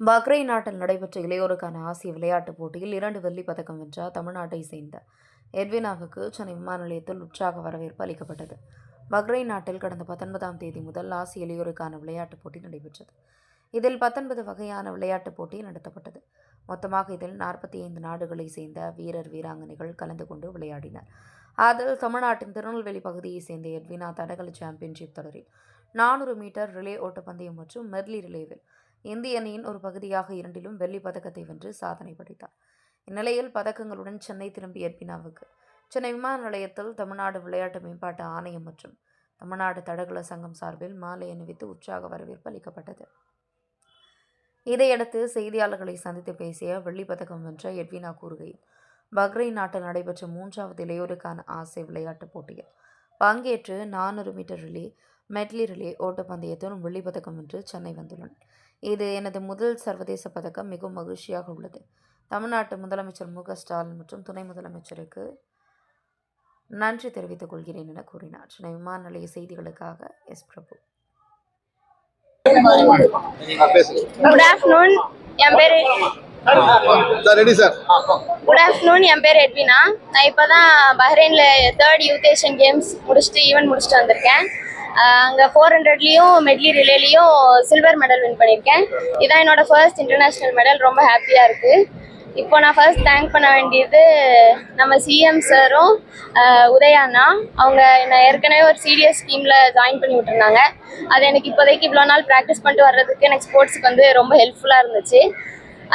Bahrain நாட்டில் நடைபெற்ற இளையோருக்கான ஆசிய விளையாட்டுப் போட்டியில் இரண்டு வெள்ளி பதக்கம் வென்ற தமிழ்நாட்டை சேர்ந்த எட்வினாவுக்கு சென்னை விமான நிலையத்தில் உற்சாக வரவேற்பு அளிக்கப்பட்டது. பக்ரைன் நாட்டில் கடந்த பத்தொன்பதாம் தேதி முதல் ஆசிய இளையோருக்கான விளையாட்டுப் போட்டி நடைபெற்றது. இதில் பத்தொன்பது வகையான விளையாட்டுப் போட்டி நடத்தப்பட்டது. மொத்தமாக இதில் நாற்பத்தி ஐந்து நாடுகளைச் சேர்ந்த வீரர் வீராங்கனைகள் கலந்து கொண்டு விளையாடினர். அதில் தமிழ்நாட்டின் திருநெல்வேலி பகுதியைச் சேர்ந்த எட்வினா தடகள சாம்பியன்ஷிப் தொடரில் நானூறு மீட்டர் ரிலே ஓட்டப்பந்தயம் மற்றும் மெர்லி ரிலேவில் இந்திய அணியின் ஒரு பகுதியாக இரண்டிலும் வெள்ளிப் பதக்கத்தை வென்று சாதனை படைத்தார். இந்நிலையில் பதக்கங்களுடன் சென்னை திரும்பிய எட்வினாவுக்கு சென்னை விமான நிலையத்தில் தமிழ்நாடு விளையாட்டு மேம்பாட்டு ஆணையம் மற்றும் தமிழ்நாடு தடகள சங்கம் சார்பில் மாலை அணிவித்து உற்சாக வரவேற்பு அளிக்கப்பட்டது. இதையடுத்து செய்தியாளர்களை சந்தித்து பேசிய வெள்ளிப் பதக்கம் வென்ற எட்வினா கூறுகையில் பஹ்ரைன் நாட்டில் நடைபெற்ற மூன்றாவது இளையோருக்கான ஆசை விளையாட்டுப் போட்டியில் பங்கேற்று நானூறு மீட்டர் ரிலே மெட்லி ரிலே ஓட்டப்பந்தயத்திலும் வெள்ளிப்பதக்கம் வென்று சென்னை வந்துள்ளனர். இது எனது முதல் சர்வதேச பதக்கம் மிகவும் மகிழ்ச்சியாக உள்ளது. தமிழ்நாட்டு முதலமைச்சர் மு. க. ஸ்டாலின் மற்றும் துணை முதலமைச்சருக்கு நன்றி தெரிவித்துக் கொள்கிறேன் என கூறினார். சென்னை விமான நிலைய செய்திகளுக்காக எஸ். பிரபு. குட் ஆஃப்டர்நூன் என் பேர் sir ready sir? Good afternoon என் பேர் எட்வினா நான் இப்போ தான் பஹ்ரைனில் தேர்ட் யூத் ஏஷியன் கேம்ஸ் முடிச்சுட்டு ஈவெண்ட் முடிச்சுட்டு வந்திருக்கேன். அங்கே ஃபோர் ஹண்ட்ரட்லேயும் மெட்லி ரிலேலையும் சில்வர் மெடல் வின் பண்ணியிருக்கேன் இதான் என்னோட ஃபர்ஸ்ட் இன்டர்நேஷ்னல் மெடல் ரொம்ப ஹாப்பியாக இருக்குது இப்போ நான் ஃபர்ஸ்ட் தேங்க் பண்ண வேண்டியது நம்ம சிஎம் சாரும் உதயாண்ணா அவங்க என்னை ஏற்கனவே ஒரு சீரியஸ் ஸ்கீமில் ஜாயின் பண்ணி விட்டுருந்தாங்க. அது எனக்கு இப்போதைக்கு இவ்வளோ நாள் ப்ராக்டிஸ் பண்ணிட்டு வர்றதுக்கு எனக்கு ஸ்போர்ட்ஸுக்கு வந்து ரொம்ப ஹெல்ப்ஃபுல்லாக இருந்துச்சு.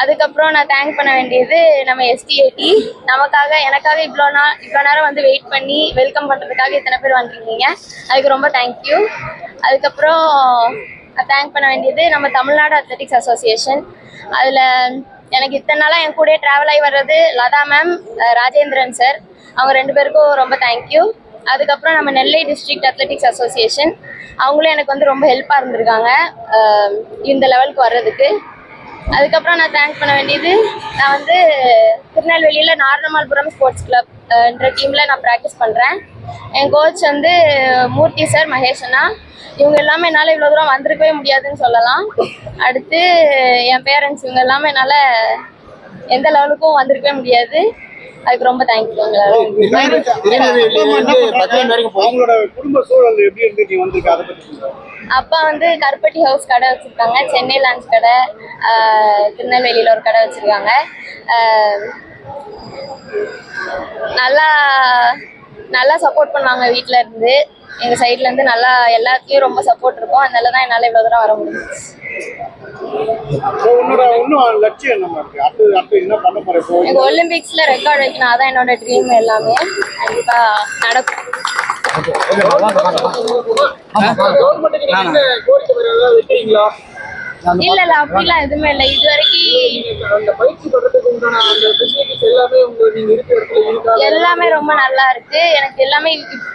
அதுக்கப்புறம் நான் தேங்க் பண்ண வேண்டியது நம்ம எஸ்டிஏடி நமக்காக எனக்காக இவ்வளோ நாள் இவ்வளோ நேரம் வந்து வெயிட் பண்ணி வெல்கம் பண்ணுறதுக்காக இத்தனை பேர் வந்திருக்கீங்க. அதுக்கு ரொம்ப தேங்க்யூ அதுக்கப்புறம் தேங்க் பண்ண வேண்டியது நம்ம தமிழ்நாடு அத்லெட்டிக்ஸ் அசோசியேஷன் அதில் எனக்கு இத்தனை நாளாக என் கூடயே ட்ராவல் ஆகி வர்றது லதா மேம் ராஜேந்திரன் சார் அவங்க ரெண்டு பேருக்கும் ரொம்ப தேங்க்யூ அதுக்கப்புறம் நம்ம நெல்லை டிஸ்ட்ரிக்ட் அத்லெட்டிக்ஸ் அசோசியேஷன் அவங்களும் எனக்கு வந்து ரொம்ப ஹெல்ப்பாக இருந்திருக்காங்க. இந்த லெவலுக்கு வர்றதுக்கு. அதுக்கப்புறம் நான் தேங்க் பண்ண வேண்டியது நான் வந்து திருநெல்வேலியில் நாரணமால்புரம் ஸ்போர்ட்ஸ் கிளப் என்ற டீமில் நான் ப்ராக்டிஸ் பண்ணுறேன் என் கோச் வந்து மூர்த்தி சார் மகேஷ் அண்ணா. இவங்க எல்லாமே என்னால் இவ்வளோ தூரம் வந்திருக்கவே முடியாதுன்னு சொல்லலாம். அடுத்து என் பேரண்ட்ஸ் இவங்க எல்லாமே என்னால் எந்த லெவலுக்கும் வந்திருக்கவே முடியாது. அதுக்கு ரொம்ப தேங்க்யூ அவங்களோட குடும்ப சூழல் எப்படி இருந்து நீ வந்திருக்க அதை பத்தி சொல்லுங்க. அப்பா வந்து கருப்பட்டி ஹவுஸ் கடை வச்சுருக்காங்க. சென்னை லான்ச் கடை திருநெல்வேலியில் ஒரு கடை வச்சுருக்காங்க. நல்லா நல்லா சப்போர்ட் பண்ணுவாங்க வீட்டில் இருந்து. எங்கள் சைட்லேருந்து நல்லா எல்லாத்துலேயும் ரொம்ப சப்போர்ட் இருக்கும். அதனால தான் என்னால் இவ்வளோ தூரம் வர முடியும் எனக்கு ஒலிம்பிக்ஸில் ரெக்கார்ட் வைக்கணும். அதான் என்னோட ட்ரீம் எல்லாமே. கண்டிப்பாக நடக்கும். இல்ல இல்ல அப்படிலாம் எதுவுமே இல்ல. இது வரைக்கும் எல்லாமே ரொம்ப நல்லா இருக்கு. எனக்கு எல்லாமே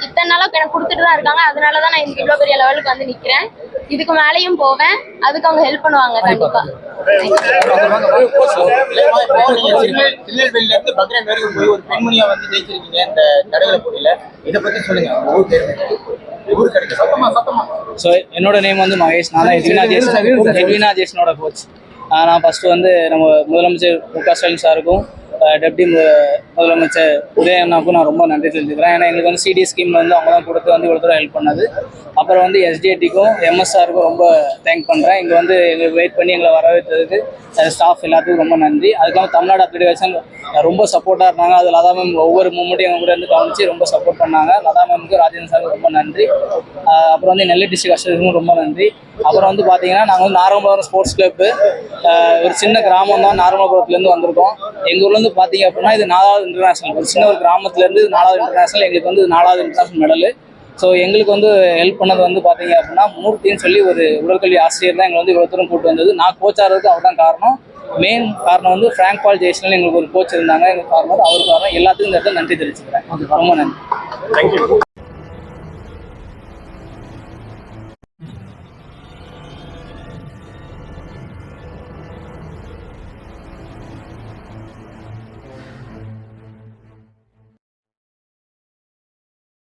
இத்தனை நாளா எனக்கு கொடுத்துட்டு தான் இருக்காங்க. அதனால தான் நான் இன்னைக்கு இவ்வளவு பெரிய லெவலுக்கு வந்து நிக்கிறேன். இதுக்கு மேலேயும் போவேன். அதுக்கு அவங்க ஹெல்ப் பண்ணுவாங்க கண்டிப்பா. திருநெல்வேலியில இருந்து பக்ரைன் வரைக்கும் போய் ஒரு பெண்மணியா வந்து ஜெயிச்சிருக்கீங்க இந்த தடகள போட்டியில இதை பத்தி சொல்லுங்க உங்க ஊர் பேர் என்ன? ஊர் கிடைக்கும் சத்தமா சத்தமா ஸோ என்னோட நேம் வந்து மகேஷ் நான் எட்வினா ஜேஷனோட கோச் நான் ஃபஸ்ட்டு வந்து நம்ம முதலமைச்சர் மு க ஸ்டாலின் சாருக்கும் டெப்டி முதலமைச்சர் உதயண்ணாக்கும் நான் ரொம்ப நன்றி தெரிஞ்சுக்கிறேன் ஏன்னா எங்களுக்கு வந்து சிடி ஸ்கீம் வந்து அவங்க தான் கொடுத்து வந்து இவ்வளோ தூரம் ஹெல்ப் பண்ணது. அப்புறம் வந்து எஸ்டிஏடிக்கும் எம்எஸ்ஆருக்கும் ரொம்ப தேங்க் பண்ணுறேன் இங்கே வந்து எங்களுக்கு வெயிட் பண்ணி எங்களை வரவேற்றதுக்கு ஸ்டாஃப் எல்லாத்துக்கும் ரொம்ப நன்றி. அதுக்காக தமிழ்நாடு அத்லெட்டிக்ஸன் ரொம்ப சப்போர்ட்டாக இருந்தாங்க. அது லதா மேம் ஒவ்வொரு மூமெண்ட்டையும் எங்கள் கூட இருந்து கவனிச்சு ரொம்ப சப்போர்ட் பண்ணாங்க. லதா மேமுக்கு ராஜேந்திர சாருக்கு ரொம்ப நன்றி. அப்புறம் வந்து நெல்லை டிஸ்ட்ரிக்ட் அசோசியேஷனுக்கும் ரொம்ப நன்றி. அப்புறம் வந்து பார்த்தீங்கன்னா நாங்கள் வந்து நாரமபுரம் ஸ்போர்ட்ஸ் கிளப்பு ஒரு சின்ன கிராமம் தான் நாரமபுரத்துலேருந்து வந்திருக்கோம். எங்கள் ஊர்லேருந்து பார்த்தீங்க அப்படின்னா இது நாலாவது இன்டர்நேஷனல் ஒரு சின்ன ஒரு கிராமத்துலேருந்து நாலாவது இன்டர்நேஷனல் எங்களுக்கு வந்து நாலாவது இன்டர்நேஷனல் மெடலு ஸோ எங்களுக்கு வந்து ஹெல்ப் பண்ணது வந்து பார்த்தீங்க அப்படின்னா மூர்த்தின்னு சொல்லி ஒரு உடற்கல்வி ஆசிரியர் தான் எங்களை வந்து இவ்வளோ தூரம் கூட்டு வந்தது. நான் கோச்சாகிறதுக்கு அவர் தான் காரணம். மெயின் காரணம் வந்து ஃப்ராங்க் பால் ஜெய்ஸ்னல் எங்களுக்கு ஒரு கோச் இருந்தாங்க. எங்களுக்கு காரணம் அவர் காரணம் எல்லாத்துக்கும் இந்த இடத்துல நன்றி தெரிவிச்சுக்கிறேன். ரொம்ப நன்றி.